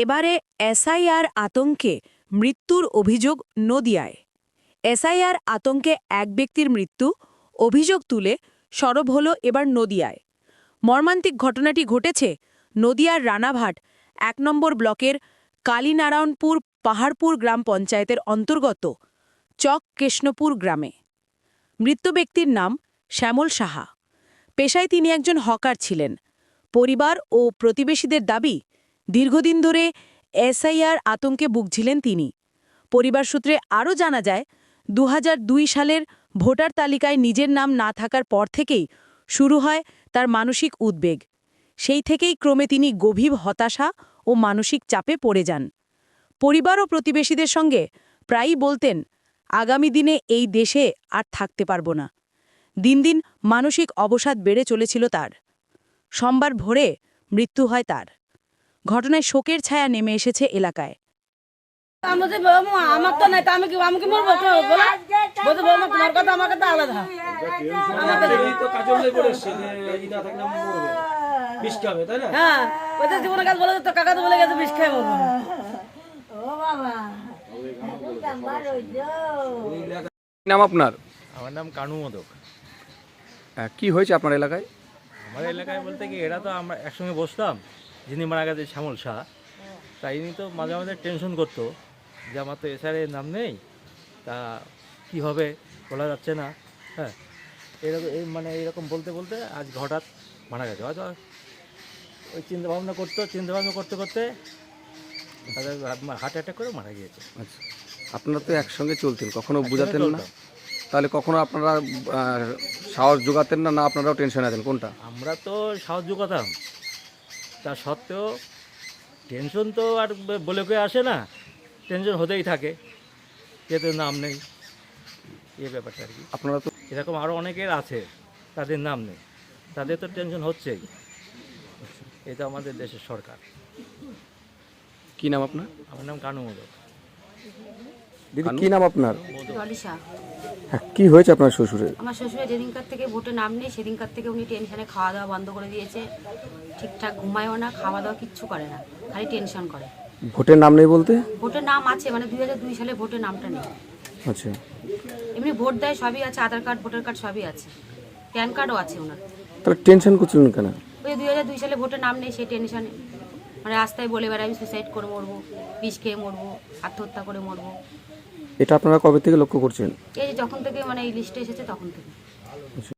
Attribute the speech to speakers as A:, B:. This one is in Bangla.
A: এবারে এসআইআর আতঙ্কে মৃত্যুর অভিযোগ নদিয়ায়। এসআইআর আতঙ্কে এক ব্যক্তির মৃত্যু, অভিযোগ তুলে সরব হল এবার নদিয়ায়। মর্মান্তিক ঘটনাটি ঘটেছে নদিয়ার রানাঘাট এক নম্বর ব্লকের কালীনারায়ণপুর পাহাড়পুর গ্রাম পঞ্চায়েতের অন্তর্গত চক কৃষ্ণপুর গ্রামে। মৃত ব্যক্তির নাম শ্যামল সাহা। পেশায় তিনি একজন হকার ছিলেন। পরিবার ও প্রতিবেশীদের দাবি দীর্ঘদিন ধরে এসআইআর আতঙ্কে ভুগছিলেন তিনি। পরিবার সূত্রে আরও জানা যায়, দুহাজার দুই সালের ভোটার তালিকায় নিজের নাম না থাকার পর থেকেই শুরু হয় তার মানসিক উদ্বেগ। সেই থেকেই ক্রমে তিনি গভীর হতাশা ও মানসিক চাপে পড়ে যান। পরিবার ও প্রতিবেশীদের সঙ্গে প্রায়ই বলতেন, আগামী দিনে এই দেশে আর থাকতে পারব না। দিন দিন মানসিক অবসাদ বেড়ে চলেছিল তার। সোমবার ভোরে মৃত্যু হয় তার। ঘটনায় শোকের ছায়া নেমে এসেছে এলাকায়।
B: আমাদের আমার তো নাই তা আমি কি আমি কি মরবো? বলতে বৌমা তোমার কথা আমার কথা আলাদা।
C: এই তো কাজল হয়ে পড়ে এসছে যে এই না থাকলে আমি মরবে। বিষ খাবে তাই না?
B: হ্যাঁ ওই তো জীবনে কাজ বলে তো কাকা তো বলে গেছে বিষ খাই মরবো।
D: নাম আপনার?
E: আমার নাম কানু মোদক।
D: কি হয়েছে আপনার এলাকায়?
E: আমার এলাকায় বলতে কি এরা তো আমরা একসঙ্গে বসতাম। যিনি মারা গেছে শ্যামল শাহ তাই ইনি তো মাঝে মাঝে টেনশন করতো যে আমার তো এসআর এর নাম নেই তা কি হবে বলা যাচ্ছে না হ্যাঁ। এরকম এই মানে এরকম বলতে বলতে আজ হঠাৎ মারা গেছে। হয়তো ওই চিন্তা ভাবনা করতো চিন্তা ভাবনা করতে করতে হার্ট অ্যাটাক করে মারা গিয়েছে।
D: আচ্ছা। আপনারা তো একসঙ্গে চলতেন কখনো বুঝাতেন না? তাহলে কখনো আপনারা সাহস যোগাতেন না না আপনারাও টেনশন আছেন? কোনটা?
E: আমরা তো সাহস করতাম তা সত্ত্বেও টেনশন তো আর বলে কেউ আসে না। টেনশন হতেই থাকে যেহেতু নাম নেই। এ ব্যাপারটা আর কি।
D: আপনারা তো
E: এরকম আরও অনেকের আছে তাদের নাম নেই। তাদের তো টেনশন হচ্ছেই। এটা আমাদের দেশের সরকার।
D: কি নাম আপনার?
E: আমার নাম কানু মোদক।
D: দিদি কি নাম আপনার? হ্যাঁ কি হয়েছে আপনার শ্বশুরের?
F: আমার শ্বশুরের যেদিনকার থেকে ভোটে নাম নেই সেদিনকার থেকে উনি টেনশনে খাওয়া দাওয়া বন্ধ করে দিয়েছে। ঠিকঠাক ঘুমায়ও না খাওয়া দাওয়া কিচ্ছু করে না খালি টেনশন করে।
D: ভোটের নাম নেই বলতে?
F: ভোটের নাম আছে মানে দুই হাজার দুই সালে ভোটের নামটা নেই।
D: আচ্ছা।
F: এমনি ভোট দেয় সবই আছে আধার কার্ড ভোটার কার্ড সবই আছে। প্যান কার্ডও আছে ওনার।
D: তাহলে টেনশন করছিলেন কেন?
F: ওই দুই হাজার দুই সালে ভোটের নাম নেই সেই টেনশনে। মানে রাস্তায় বলে বেড়ায় আমি সুসাইড করে মরবো বিষ খেয়ে মরবো আত্মহত্যা করে মরবো।
D: এটা আপনারা কবে থেকে লক্ষ্য করছেন?
F: এই যে যখন থেকে মানে এই লিস্টে এসেছে তখন থেকে।